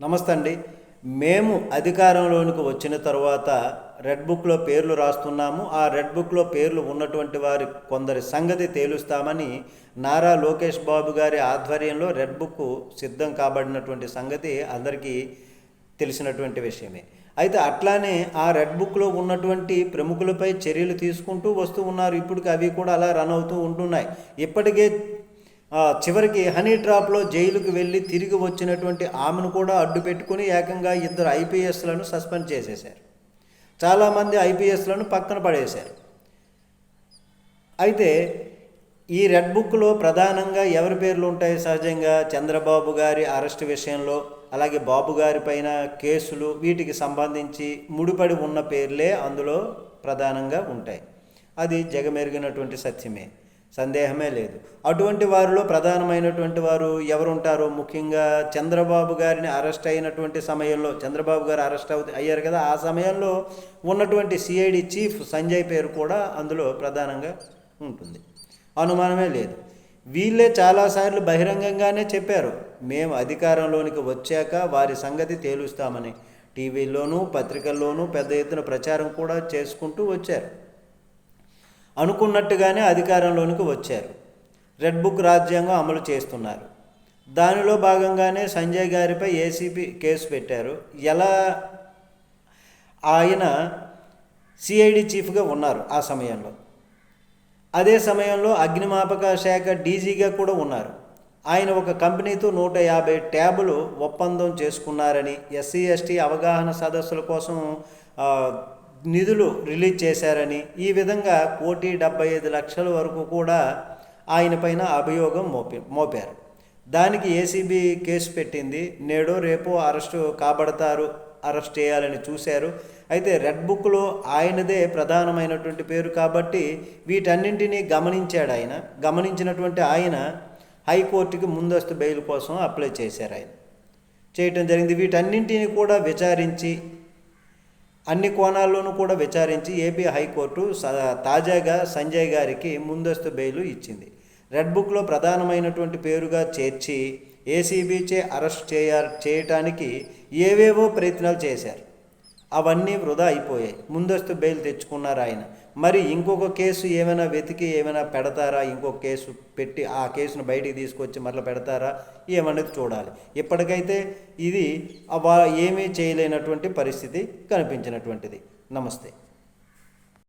నమస్తే అండి. మేము అధికారంలోనికి వచ్చిన తర్వాత రెడ్ బుక్లో పేర్లు రాస్తున్నాము. ఆ రెడ్ బుక్లో పేర్లు ఉన్నటువంటి వారి కొందరి సంగతి తేలుస్తామని నారా లోకేష్ బాబు గారి ఆధ్వర్యంలో రెడ్ బుక్ సిద్ధం కాబడినటువంటి సంగతి అందరికీ తెలిసినటువంటి విషయమే. అయితే అట్లానే ఆ రెడ్ బుక్లో ఉన్నటువంటి ప్రముఖులపై చర్యలు తీసుకుంటూ వస్తూ ఉన్నారు. ఇప్పటికి అవి కూడా అలా రన్ అవుతూ ఉంటున్నాయి. ఇప్పటికే చివరికి హనీ ట్రాప్లో జైలుకు వెళ్ళి తిరిగి వచ్చినటువంటి ఆమెను కూడా అడ్డు పెట్టుకుని ఏకంగా ఇద్దరు ఐపీఎస్లను సస్పెండ్ చేసేశారు. చాలామంది ఐపీఎస్లను పక్కన పడేశారు. అయితే ఈ రెడ్ బుక్లో ప్రధానంగా ఎవరి పేర్లు ఉంటాయి సహజంగా? చంద్రబాబు గారి అరెస్ట్ విషయంలో అలాగే బాబు గారి పైన కేసులు వీటికి సంబంధించి ముడిపడి ఉన్న పేర్లే అందులో ప్రధానంగా ఉంటాయి. అది జగమెరిగినటువంటి సత్యమే. సందేహమే లేదు. అటువంటి వారిలో ప్రధానమైనటువంటి వారు ఎవరు ఉంటారు ముఖ్యంగా చంద్రబాబు గారిని అరెస్ట్ అయినటువంటి సమయంలో చంద్రబాబు గారు అరెస్ట్ అవు అయ్యారు కదా ఆ సమయంలో ఉన్నటువంటి సిఐడి చీఫ్ సంజయ్ పేరు కూడా అందులో ప్రధానంగా ఉంటుంది. అనుమానమే లేదు. వీళ్ళే చాలాసార్లు బహిరంగంగానే చెప్పారు. మేము అధికారంలోనికి వచ్చాక వారి సంగతి తేలుస్తామని. టీవీలోనూ పత్రికల్లోనూ పెద్ద ఎత్తున ప్రచారం కూడా చేసుకుంటూ వచ్చారు. అనుకున్నట్టుగానే అధికారంలోనికి వచ్చారు. రెడ్ బుక్ రాజ్యాంగం అమలు చేస్తున్నారు. దానిలో భాగంగానే సంజయ్ గారిపై ఏసీపీ కేసు పెట్టారు. ఎలా ఆయన సిఐడి చీఫ్గా ఉన్నారు ఆ సమయంలో? అదే సమయంలో అగ్నిమాపక శాఖ డీజీగా కూడా ఉన్నారు. ఆయన ఒక కంపెనీతో నూట యాభై ట్యాబులు ఒప్పందం చేసుకున్నారని ఎస్సీ ఎస్టీ అవగాహన సదస్సుల కోసం నిధులు రిలీజ్ చేశారని ఈ విధంగా కోటి డెబ్బై ఐదు లక్షల వరకు కూడా ఆయనపైన అభియోగం మోపి మోపారు. దానికి ఏసీబీ కేసు పెట్టింది. నేడో రేపో అరెస్టు కాబడతారు అరెస్ట్ చేయాలని చూశారు. అయితే రెడ్ బుక్లో ఆయనదే ప్రధానమైనటువంటి పేరు కాబట్టి వీటన్నింటినీ గమనించాడు ఆయన. గమనించినటువంటి ఆయన హైకోర్టుకి ముందస్తు బెయిల్ కోసం అప్లై చేశారు ఆయన. చేయటం జరిగింది. వీటన్నింటినీ కూడా విచారించి అన్ని కోణాల్లోనూ కూడా విచారించి ఏపీ హైకోర్టు తాజాగా సంజయ్ గారికి ముందస్తు బెయిల్ ఇచ్చింది. రెడ్ బుక్లో ప్రధానమైనటువంటి పేరుగా చేర్చి ఏసీబీచే అరెస్ట్ చేయ చేయటానికి ఏవేవో ప్రయత్నాలు చేశారు. అవన్నీ వృధా అయిపోయాయి. ముందస్తు బెయిల్ తెచ్చుకున్నారు ఆయన. మరి ఇంకొక కేసు ఏమైనా వెతికి ఏమైనా పెడతారా? ఇంకొక కేసు పెట్టి ఆ కేసును బయటికి తీసుకొచ్చి మరలా పెడతారా? ఏమన్నది చూడాలి. ఇప్పటికైతే ఇది వా- ఏమీ చేయలేనటువంటి పరిస్థితి కనిపించినటువంటిది. నమస్తే.